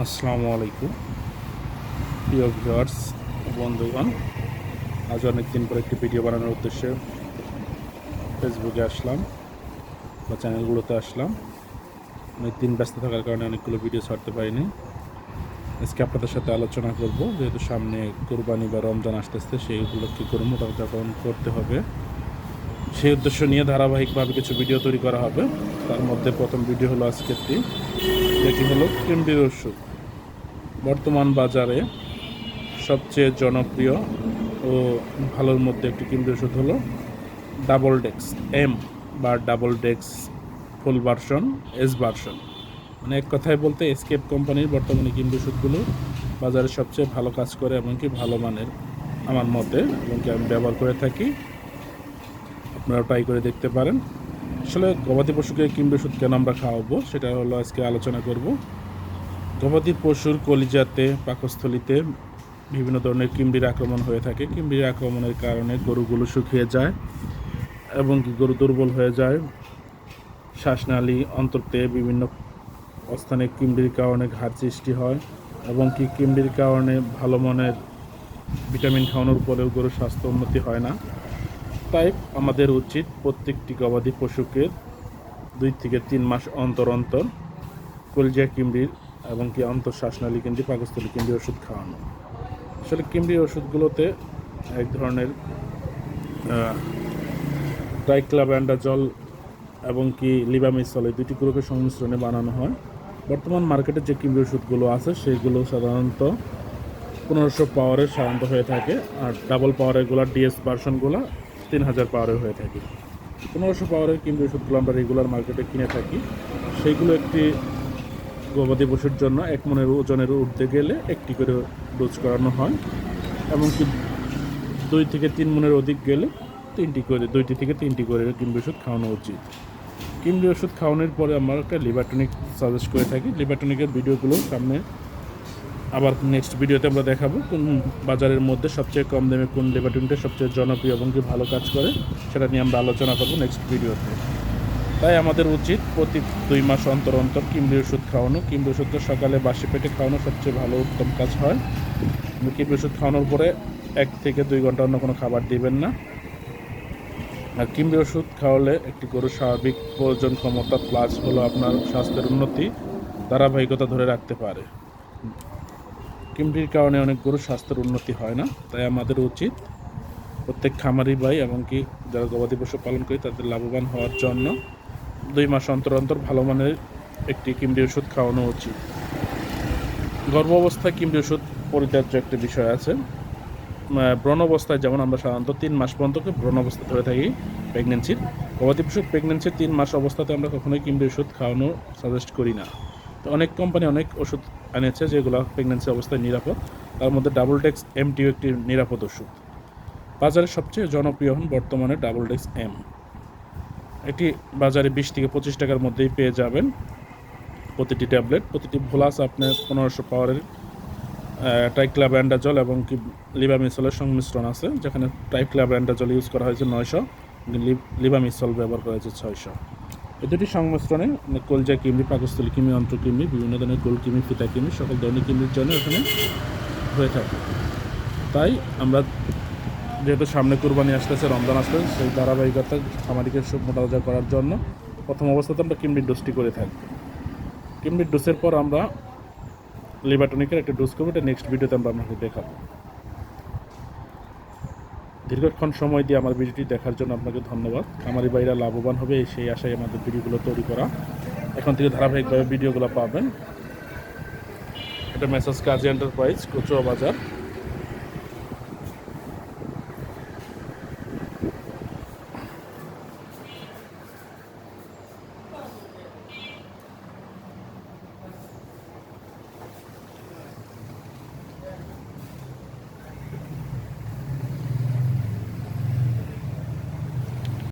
আসসালামু আলাইকুম। প্রিয় ভিউয়ার্স, বন্ধুগণ, আজ অনেক দিন পর একটি ভিডিও বানানোর উদ্দেশ্যে ফেসবুকে আসলাম বা চ্যানেলগুলোতে আসলাম। অনেক দিন ব্যস্ত থাকার কারণে অনেকগুলো ভিডিও ছাড়তে পারিনি। আজকে আপনাদের সাথে আলোচনা করব, যেহেতু সামনে কোরবানি বা রমজান আসতেছে, সেই উপলক্ষে ওটা যখন করতে হবে। সেই উদ্দেশ্য নিয়ে ধারাবাহিকভাবে কিছু ভিডিও তৈরি করা হবে। তার মধ্যে প্রথম ভিডিও হলো আজকেরটি যেটি হলো কেন্দ্রীয় ওষুধ। বর্তমান বাজারে সবচেয়ে জনপ্রিয় ও ভালোর মধ্যে একটি কেন্দ্রীয় ওষুধ হলো ডাবল ডেক্স এম বা double dex full version S version মানে এক কথায় বলতে এসকেপ কোম্পানির বর্তমানে কেন্দ্রীয় ওষুধগুলো বাজারে সবচেয়ে ভালো কাজ করে, এমনকি ভালো মানের আমার মতে এমনকি আমি ব্যবহার করে থাকি। আপনারা ট্রাই করে দেখতে পারেন। আসলে গবাদি পশুকে কিংবা ওষুধ কেন আমরা খাওয়াবো, সেটা হলো আজকে আলোচনা করব। গবাদি পশুর কলিজাতে, পাকস্থলিতে বিভিন্ন ধরনের কিমড়ির আক্রমণ হয়ে থাকে। কিমড়ির আক্রমণের কারণে গরুগুলো শুকিয়ে যায় এবং গরু দুর্বল হয়ে যায়। শ্বাসনালী, অন্তর্তে বিভিন্ন স্থানে কিমড়ির কারণে ঘাট সৃষ্টি হয় এবং কি কিমড়ির কারণে ভালো মনের ভিটামিন খাওয়ানোর পরেও গরুর স্বাস্থ্য উন্নতি হয় না। তাই আমাদের উচিত প্রত্যেকটি গবাদি পশুকে দুই থেকে তিন মাস অন্তর অন্তর কলজিয়া কিমড়ির এবং কি অন্তঃশ্বাসনালী কিমড়ি, পাকস্থলী কিমড়ি ওষুধ খাওয়ানো। আসলে কিমড়ি ওষুধগুলোতে এক ধরনের ট্রাইক্লাব্যান্ডাজল এবং কি লিবামিসল এই দুটি গ্রুপের সংমিশ্রণে বানানো হয়। বর্তমান মার্কেটে যে কিমড়ি ওষুধগুলো আছে, সেগুলো সাধারণত পনেরোশো পাওয়ারের সাধারণত হয়ে থাকে, আর ডাবল পাওয়ারেরগুলো ডিএস ভার্সনগুলো তিন হাজার পাওয়ারের হয়ে থাকে। পনেরোশো পাওয়ারের কিমড়ি ওষুধগুলো আমরা রেগুলার মার্কেটে কিনে থাকি। সেইগুলো একটি গবাদি পশুর জন্য এক মনের ওজনের উঠতে গেলে একটি করে ডোজ করানো হয়। এমনকি দুই থেকে তিন মনের অধিক গেলে তিনটি করে দুইটি থেকে তিনটি করে কিমড়ি ওষুধ খাওয়ানো উচিত। কিমড়ি ওষুধ খাওয়ানোর পরে আমরা একটা লিভারটনিক সাজেস্ট করে থাকি। লিভারটনিকের ভিডিওগুলো সামনে আবার নেক্সট ভিডিওতে আমরা দেখাবো কোন বাজারের মধ্যে সবচেয়ে কম দামে কোন লিভারটনিকটা সবচেয়ে জনপ্রিয় এবং কি ভালো কাজ করে, সেটা নিয়ে আমরা আলোচনা করব নেক্সট ভিডিওতে তাই আমাদের উচিত প্রতি দুই মাস অন্তর অন্তর কিমড়ি ওষুধ খাওয়ানো। কিমড়ি ওষুধটা সকালে বাসি পেটে খাওয়ানো সবচেয়ে ভালো উত্তম কাজ হয়। কিমড়ি ওষুধ খাওয়ানোর পরে এক থেকে দুই ঘণ্টা অন্য কোনো খাবার দিবেন না। আর কিমড়ি ওষুধ খাওয়ালে একটি গরুর স্বাভাবিক প্রয়োজন ক্ষমতা প্লাস হলো আপনার স্বাস্থ্যের উন্নতি, ধারাবাহিকতা ধরে রাখতে পারে। কিমড়ির কারণে অনেক গরুর স্বাস্থ্যের উন্নতি হয় না, তাই আমাদের উচিত প্রত্যেক খামারি ভাই এমনকি যারা গবাদি পশু পালন করি তাদের লাভবান হওয়ার জন্য দুই মাস অন্তর অন্তর ভালো মানের একটি কিমড়ি ওষুধ খাওয়ানো উচিত। গর্ভ অবস্থায় কিমড়ি ওষুধ পরিত্যাজ্য একটি বিষয় আছে। ব্রণ অবস্থায় যেমন আমরা সাধারণত তিন মাস পর্যন্ত ব্রণ অবস্থা ধরে থাকি প্রেগনেন্সির, গবাদি পশু প্রেগনেন্সির তিন মাস অবস্থাতে আমরা কখনোই কিমড়ি ওষুধ খাওয়ানো সাজেস্ট করি না। তো অনেক কোম্পানি অনেক ওষুধ এনেছে যেগুলো প্রেগনেন্সি অবস্থায় নিরাপদ। তার মধ্যে ডাবল ডেক্স এমটিও একটি নিরাপদ ওষুধ। বাজারে সবচেয়ে জনপ্রিয় হন বর্তমানে ডাবল ডেক্স এম এটি বাজারে বিশ থেকে পঁচিশ টাকার মধ্যেই পেয়ে যাবেন প্রতিটি ট্যাবলেট। প্রতিটি ভোলাস আপনার পনেরোশো পাওয়ারের ট্রাইক্লাব্যান্ডাজল এবং কি লিবামিসলের সংমিশ্রণ আছে, যেখানে ট্রাইক্লাব্যান্ডাজল ইউজ করা হয়েছে নয়শো লিবামিসল ব্যবহার করা হয়েছে ছয়শো। এই দুটি সংমিশ্রণে মানে কলজা কিমড়ি পাকস্থলী কিমি অন্ত্র কিমড়ি বিভিন্ন ধরনের গোল কিমি ফিতা কিমি সকল ধরনের কিমড়ির জন্য এখানে হয়ে থাকে। তাই আমরা যেহেতু সামনে কুরবানি আসতেছে, রমজান আসতে সেই ধারাবাহিকতা খামারিকে মোটাতাজা করার জন্য প্রথম অবস্থাতে আমরা কিমড়ির ডোজটি করে থাকি। কিমড়ির ডোজের পর আমরা লিবাটনিকের একটা ডোজ করব, এটা নেক্সট ভিডিওতে আমরা আপনাকে দেখাবো। দীর্ঘক্ষণ সময় দিয়ে আমার ভিডিওটি দেখার জন্য আপনাকে ধন্যবাদ। খামারি ভাইরা লাভবান হবে সেই আশায় আমাদের ভিডিওগুলো তৈরি করা। এখন থেকে ধারাবাহিকভাবে ভিডিওগুলো পাবেন। এটা মেসেজ কাজী এন্টারপ্রাইজ কচুয়া বাজার।